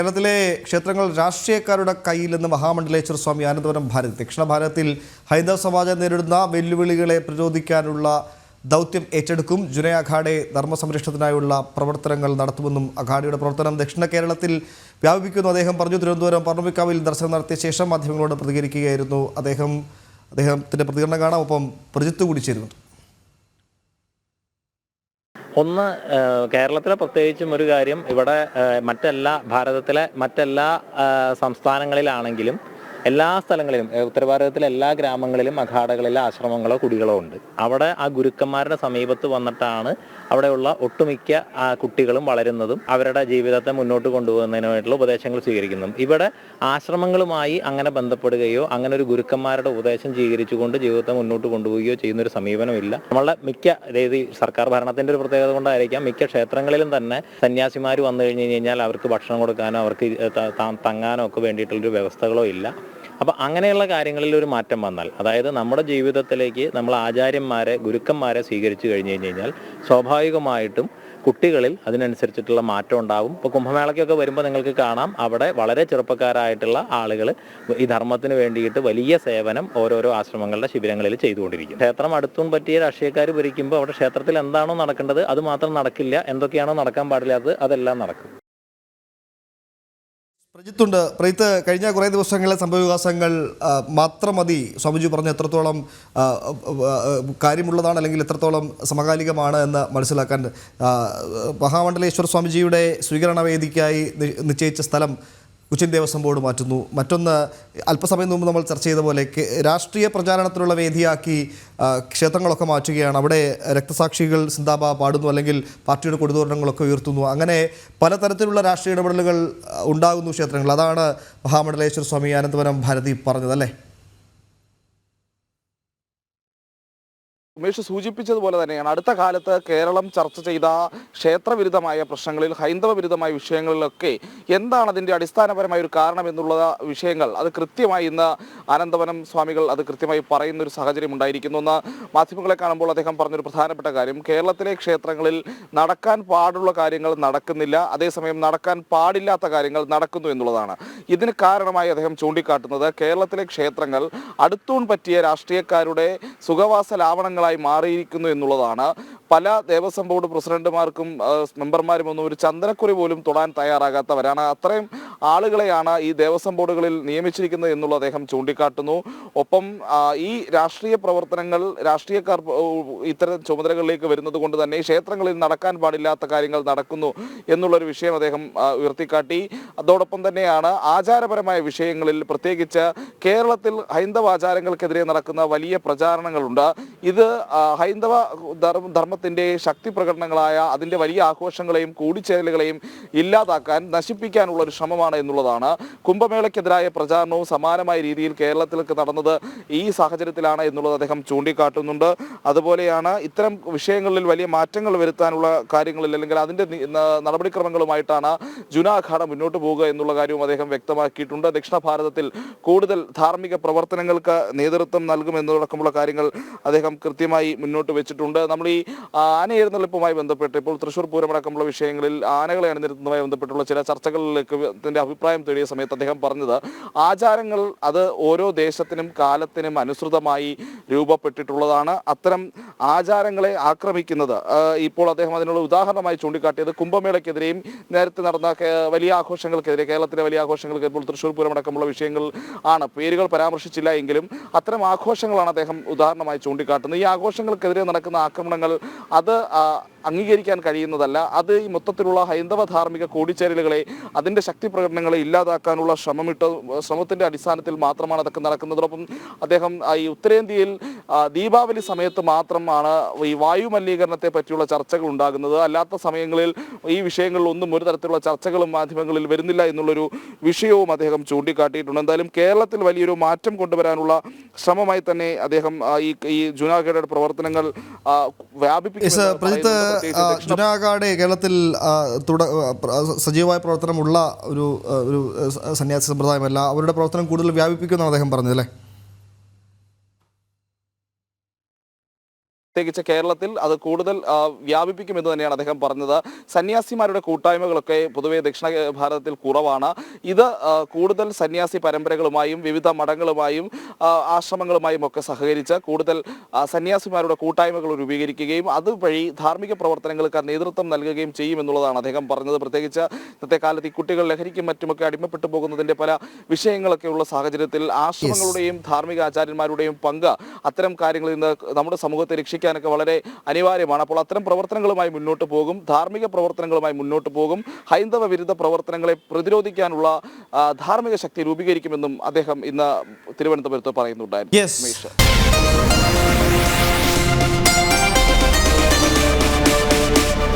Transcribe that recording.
കേരളത്തിലെ ക്ഷേത്രങ്ങൾ രാഷ്ട്രീയക്കാരുടെ കയ്യിൽ നിന്ന് മഹാമണ്ഡലേശ്വര സ്വാമി ആനന്ദപുരം ഭാരതി ദക്ഷിണ ഭാരതത്തിൽ ഹൈന്ദവ സമാജം നേരിടുന്ന വെല്ലുവിളികളെ പ്രതിരോധിക്കാനുള്ള ദൗത്യം ഏറ്റെടുക്കും. ജുനൈ അഖാഡെ ധർമ്മസംരക്ഷണത്തിനായുള്ള പ്രവർത്തനങ്ങൾ നടത്തുമെന്നും അഖാഡയുടെ പ്രവർത്തനം ദക്ഷിണ കേരളത്തിൽ വ്യാപിപ്പിക്കുന്നു. അദ്ദേഹം പറഞ്ഞു തിരുവനന്തപുരം പർണമിക്കാവിൽ ദർശനം നടത്തിയ ശേഷം മാധ്യമങ്ങളോട് പ്രതികരിക്കുകയായിരുന്നു. അദ്ദേഹം അദ്ദേഹത്തിന്റെ പ്രതികരണം കാണാം. ഒപ്പം പ്രജിത്ത് കൂടി ചേരുന്നുണ്ട്. ഒന്ന് കേരളത്തിലെ പ്രത്യേകിച്ചും ഒരു കാര്യം ഇവിടെ മറ്റെല്ലാ ഭാരതത്തിലെ മറ്റെല്ലാ സംസ്ഥാനങ്ങളിലാണെങ്കിലും എല്ലാ സ്ഥലങ്ങളിലും ഉത്തരഭാരതത്തിലെ എല്ലാ ഗ്രാമങ്ങളിലും അഖാഡകളിലെ ആശ്രമങ്ങളോ കുടികളോ ഉണ്ട്. അവിടെ ആ ഗുരുക്കന്മാരുടെ സമീപത്ത് വന്നിട്ടാണ് അവിടെയുള്ള ഒട്ടുമിക്ക കുട്ടികളും വളരുന്നതും അവരുടെ ജീവിതത്തെ മുന്നോട്ട് കൊണ്ടുപോകുന്നതിനായിട്ടുള്ള ഉപദേശങ്ങൾ സ്വീകരിക്കുന്നതും. ഇവിടെ ആശ്രമങ്ങളുമായി അങ്ങനെ ബന്ധപ്പെടുകയോ അങ്ങനെ ഒരു ഗുരുക്കന്മാരുടെ ഉപദേശം സ്വീകരിച്ചുകൊണ്ട് ജീവിതത്തെ മുന്നോട്ട് കൊണ്ടുപോവുകയോ ചെയ്യുന്ന ഒരു സമീപനമില്ല. നമ്മളുടെ മിക്ക അതായത് സർക്കാർ ഭരണത്തിന്റെ ഒരു പ്രത്യേകത കൊണ്ടായിരിക്കാം മിക്ക ക്ഷേത്രങ്ങളിലും തന്നെ സന്യാസിമാർ വന്നു കഴിഞ്ഞു കഴിഞ്ഞാൽ അവർക്ക് ഭക്ഷണം കൊടുക്കാനോ അവർക്ക് തങ്ങാനോ ഒക്കെ വേണ്ടിയിട്ടുള്ളൊരു വ്യവസ്ഥകളോ ഇല്ല. അപ്പൊ അങ്ങനെയുള്ള കാര്യങ്ങളിൽ ഒരു മാറ്റം വന്നാൽ അതായത് നമ്മുടെ ജീവിതത്തിലേക്ക് നമ്മൾ ആചാര്യന്മാരെ ഗുരുക്കന്മാരെ സ്വീകരിച്ചു കഴിഞ്ഞു കഴിഞ്ഞാൽ സ്വാഭാവികമായിട്ടും കുട്ടികളിൽ അതിനനുസരിച്ചിട്ടുള്ള മാറ്റം ഉണ്ടാവും. ഇപ്പോൾ കുംഭമേളയ്ക്കൊക്കെ വരുമ്പോൾ നിങ്ങൾക്ക് കാണാം അവിടെ വളരെ ചെറുപ്പക്കാരായിട്ടുള്ള ആളുകൾ ഈ ധർമ്മത്തിന് വേണ്ടിയിട്ട് വലിയ സേവനം ഓരോരോ ആശ്രമങ്ങളുടെ ശിബിരങ്ങളിൽ ചെയ്തുകൊണ്ടിരിക്കും. ക്ഷേത്രം അടുത്തും പറ്റിയ രാഷ്ട്രീയക്കാർ ഭരിക്കുമ്പോൾ അവിടെ ക്ഷേത്രത്തിൽ എന്താണോ നടക്കേണ്ടത് അത് മാത്രം നടക്കില്ല എന്തൊക്കെയാണോ നടക്കാൻ പാടില്ലാത്തത് അതെല്ലാം നടക്കും. പ്രജിത്തുണ്ട്. പ്രജിത്ത് കഴിഞ്ഞ കുറേ ദിവസങ്ങളിലെ സംഭവവികാസങ്ങൾ വികാസങ്ങൾ മാത്രം മതി സ്വാമിജി പറഞ്ഞ എത്രത്തോളം കാര്യമുള്ളതാണ് അല്ലെങ്കിൽ എത്രത്തോളം സമകാലികമാണ് എന്ന് മനസ്സിലാക്കാൻ മഹാമണ്ഡലേശ്വർ സ്വാമിജിയുടെ സ്വീകരണ വേദിക്കായി നിശ്ചയിച്ച സ്ഥലം കൊച്ചിൻ ദേവസ്വം ബോർഡ് മാറ്റുന്നു. മറ്റൊന്ന് അല്പസമയം മുമ്പ് നമ്മൾ ചർച്ച ചെയ്ത പോലെ രാഷ്ട്രീയ പ്രചാരണത്തിനുള്ള വേദിയാക്കി ക്ഷേത്രങ്ങളൊക്കെ മാറ്റുകയാണ്. അവിടെ രക്തസാക്ഷികൾ സിന്താബ പാടുന്നു അല്ലെങ്കിൽ പാർട്ടിയുടെ കൊടുതോരണങ്ങളൊക്കെ ഉയർത്തുന്നു. അങ്ങനെ പലതരത്തിലുള്ള രാഷ്ട്രീയ ഇടപെടലുകൾ ഉണ്ടാകുന്നു ക്ഷേത്രങ്ങൾ അതാണ് മഹാമണ്ഡലേശ്വര സ്വാമി അനന്തപുരം ഭാരതി പറഞ്ഞത് അല്ലേ? ഉമേഷ് സൂചിപ്പിച്ചതുപോലെ തന്നെയാണ് അടുത്ത കാലത്ത് കേരളം ചർച്ച ചെയ്ത ക്ഷേത്രവിരുദ്ധമായ പ്രശ്നങ്ങളിൽ ഹൈന്ദവ വിരുദ്ധമായ വിഷയങ്ങളിലൊക്കെ എന്താണ് അതിന്റെ അടിസ്ഥാനപരമായ ഒരു കാരണം എന്നുള്ള വിഷയങ്ങൾ അത് കൃത്യമായി ഇന്ന് അനന്തവനം സ്വാമികൾ അത് കൃത്യമായി പറയുന്ന ഒരു സാഹചര്യം ഉണ്ടായിരിക്കുന്നു എന്ന് മാധ്യമങ്ങളെ കാണുമ്പോൾ അദ്ദേഹം പറഞ്ഞൊരു പ്രധാനപ്പെട്ട കാര്യം. കേരളത്തിലെ ക്ഷേത്രങ്ങളിൽ നടക്കാൻ പാടുള്ള കാര്യങ്ങൾ നടക്കുന്നില്ല. അതേസമയം നടക്കാൻ പാടില്ലാത്ത കാര്യങ്ങൾ നടക്കുന്നു എന്നുള്ളതാണ്. ഇതിന് കാരണമായി അദ്ദേഹം ചൂണ്ടിക്കാട്ടുന്നത് കേരളത്തിലെ ക്ഷേത്രങ്ങൾ അടുത്തൂൺ പറ്റിയ രാഷ്ട്രീയക്കാരുടെ സുഖവാസ ലാവണങ്ങളായി മാറിയിരിക്കുന്നു എന്നുള്ളതാണ്. പല ദേവസ്വം ബോർഡ് പ്രസിഡന്റുമാർക്കും മെമ്പർമാരും ഒന്നും ഒരു ചന്ദനക്കുറി പോലും തൊടാൻ തയ്യാറാകാത്തവരാണ്. അത്രയും ആളുകളെയാണ് ഈ ദേവസ്വം ബോർഡുകളിൽ നിയമിച്ചിരിക്കുന്നത് എന്നുള്ള അദ്ദേഹം ചൂണ്ടിക്കാട്ടുന്നു. ഒപ്പം ഈ രാഷ്ട്രീയ പ്രവർത്തനങ്ങൾ രാഷ്ട്രീയക്കാർ ഇത്തരം ചുമതലകളിലേക്ക് വരുന്നത് കൊണ്ട് തന്നെ ക്ഷേത്രങ്ങളിൽ നടക്കാൻ പാടില്ലാത്ത കാര്യങ്ങൾ നടക്കുന്നു എന്നുള്ളൊരു വിഷയം അദ്ദേഹം ഉയർത്തിക്കാട്ടി. അതോടൊപ്പം തന്നെയാണ് ആചാരപരമായ വിഷയങ്ങളിൽ പ്രത്യേകിച്ച് കേരളത്തിൽ ഹൈന്ദവ ആചാരങ്ങൾക്കെതിരെ നടക്കുന്ന വലിയ പ്രചാരണങ്ങളുണ്ട്. ഇത് ഹൈന്ദവ ധർമ്മ- ധർമ്മത്തിന്റെ ശക്തി പ്രകടനങ്ങളായ അതിന്റെ വലിയ ആഘോഷങ്ങളെയും കൂടിച്ചേരലുകളെയും ഇല്ലാതാക്കാൻ നശിപ്പിക്കാനുള്ള ഒരു ശ്രമമാണ് എന്നുള്ളതാണ്. കുംഭമേളയ്ക്കെതിരായ പ്രചാരണവും സമാനമായ രീതിയിൽ കേരളത്തിലേക്ക് നടന്നത് ഈ സാഹചര്യത്തിലാണ് എന്നുള്ളത് അദ്ദേഹം ചൂണ്ടിക്കാട്ടുന്നുണ്ട്. അതുപോലെയാണ് ഇത്തരം വിഷയങ്ങളിൽ വലിയ മാറ്റങ്ങൾ വരുത്താനുള്ള കാര്യങ്ങളിൽ അല്ലെങ്കിൽ അതിന്റെ നടപടിക്രമങ്ങളുമായിട്ടാണ് ജുന അഖാഡ മുന്നോട്ട് പോകുക എന്നുള്ള കാര്യവും അദ്ദേഹം വ്യക്തമാക്കിയിട്ടുണ്ട്. ദക്ഷിണ ഭാരതത്തിൽ കൂടുതൽ ധാർമ്മിക പ്രവർത്തനങ്ങൾക്ക് നേതൃത്വം നൽകുമെന്നതടക്കമുള്ള കാര്യങ്ങൾ അദ്ദേഹം കൃത്യമായി മുന്നോട്ട് വെച്ചിട്ടുണ്ട്. നമ്മൾ ഈ ആന എഴുന്നള്ളിപ്പുമായി ബന്ധപ്പെട്ട് ഇപ്പോൾ തൃശ്ശൂർ പൂരമടക്കമുള്ള വിഷയങ്ങളിൽ ആനകളെ അണിനിരത്തുന്നതുമായി ബന്ധപ്പെട്ടുള്ള ചില ചർച്ചകളിലേക്ക് അഭിപ്രായം തേടിയ സമയത്ത് അദ്ദേഹം പറഞ്ഞത് ആചാരങ്ങൾ അത് ഓരോ ദേശത്തിനും കാലത്തിനും അനുസൃതമായി രൂപപ്പെട്ടിട്ടുള്ളതാണ് അത്തരം ആചാരങ്ങളെ ആക്രമിക്കുന്നത്. ഇപ്പോൾ അദ്ദേഹം അതിനുള്ള ഉദാഹരണമായി ചൂണ്ടിക്കാട്ടിയത് കുംഭമേളയ്ക്കെതിരെയും നേരത്തെ നടന്ന വലിയ ആഘോഷങ്ങൾക്കെതിരെ കേരളത്തിലെ വലിയ ആഘോഷങ്ങൾക്ക് ഇപ്പോൾ തൃശ്ശൂർ പൂരം അടക്കമുള്ള വിഷയങ്ങൾ ആണ്. പേരുകൾ പരാമർശിച്ചില്ല എങ്കിലും അത്തരം ആഘോഷങ്ങളാണ് അദ്ദേഹം ഉദാഹരണമായി ചൂണ്ടിക്കാട്ടുന്നത്. ഈ ആഘോഷങ്ങൾക്കെതിരെ നടക്കുന്ന ആക്രമണങ്ങൾ അത് അംഗീകരിക്കാൻ കഴിയുന്നതല്ല. അത് ഈ മൊത്തത്തിലുള്ള ഹൈന്ദവ ധാർമ്മിക കൂടിച്ചേരലുകളെ അതിന്റെ ശക്തി പ്രകടനങ്ങളെ ഇല്ലാതാക്കാനുള്ള ശ്രമമിട്ട ശ്രമത്തിന്റെ അടിസ്ഥാനത്തിൽ മാത്രമാണ് അതൊക്കെ നടക്കുന്നതോടൊപ്പം അദ്ദേഹം ഈ ഉത്തരേന്ത്യയിൽ ദീപാവലി സമയത്ത് മാത്രമാണ് ഈ വായു മലിനീകരണത്തെ പറ്റിയുള്ള ചർച്ചകൾ ഉണ്ടാകുന്നത്. അല്ലാത്ത സമയങ്ങളിൽ ഈ വിഷയങ്ങളിൽ ഒന്നും ഒരു തരത്തിലുള്ള ചർച്ചകളും മാധ്യമങ്ങളിൽ വരുന്നില്ല എന്നുള്ളൊരു വിഷയവും അദ്ദേഹം ചൂണ്ടിക്കാട്ടിയിട്ടുണ്ട്. എന്തായാലും കേരളത്തിൽ വലിയൊരു മാറ്റം കൊണ്ടുവരാനുള്ള ശ്രമമായി തന്നെ അദ്ദേഹം ഈ ഈ ജുനാഗഡയുടെ പ്രവർത്തനങ്ങൾ ആ, ജുനാഗാഡ് കേരളത്തിൽ സജീവമായ പ്രവർത്തനമുള്ള ഒരു ഒരു സന്യാസി സമ്പ്രദായമല്ല. അവരുടെ പ്രവർത്തനം കൂടുതൽ വ്യാപിപ്പിക്കുമെന്നാണ് അദ്ദേഹം പറഞ്ഞത് അല്ലേ? പ്രത്യേകിച്ച് കേരളത്തിൽ അത് കൂടുതൽ വ്യാപിപ്പിക്കുമെന്ന് തന്നെയാണ് അദ്ദേഹം പറഞ്ഞത്. സന്യാസിമാരുടെ കൂട്ടായ്മകളൊക്കെ പൊതുവെ ദക്ഷിണ ഭാരതത്തിൽ കുറവാണ്. ഇത് കൂടുതൽ സന്യാസി പരമ്പരകളുമായും വിവിധ മഠങ്ങളുമായും ആശ്രമങ്ങളുമായും ഒക്കെ സഹകരിച്ച് കൂടുതൽ സന്യാസിമാരുടെ കൂട്ടായ്മകൾ രൂപീകരിക്കുകയും അതുവഴി ധാർമ്മിക പ്രവർത്തനങ്ങൾക്ക് നേതൃത്വം നൽകുകയും ചെയ്യുമെന്നുള്ളതാണ് അദ്ദേഹം പറഞ്ഞത്. പ്രത്യേകിച്ച് ഇന്നത്തെ കാലത്ത് ഈ കുട്ടികൾ ലഹരിക്കും മറ്റുമൊക്കെ അടിമപ്പെട്ടു പോകുന്നതിന്റെ പല വിഷയങ്ങളൊക്കെ ഉള്ള സാഹചര്യത്തിൽ ആശ്രമങ്ങളുടെയും ധാർമ്മിക ആചാര്യന്മാരുടെയും പങ്ക് അത്തരം കാര്യങ്ങളിൽ നിന്ന് നമ്മുടെ സമൂഹത്തെ രക്ഷിക്കാനൊക്കെ വളരെ അനിവാര്യമാണ്. അപ്പോൾ അത്തരം പ്രവർത്തനങ്ങളുമായി മുന്നോട്ട് പോകും. ധാർമ്മിക പ്രവർത്തനങ്ങളുമായി മുന്നോട്ട് പോകും. ഹൈന്ദവ വിരുദ്ധ പ്രവർത്തനങ്ങളെ പ്രതിരോധിക്കാനുള്ള ധാർമ്മിക ശക്തി രൂപീകരിക്കുമെന്നും അദ്ദേഹം ഇന്ന് തിരുവനന്തപുരത്ത് പറയുന്നുണ്ടായിരുന്നു.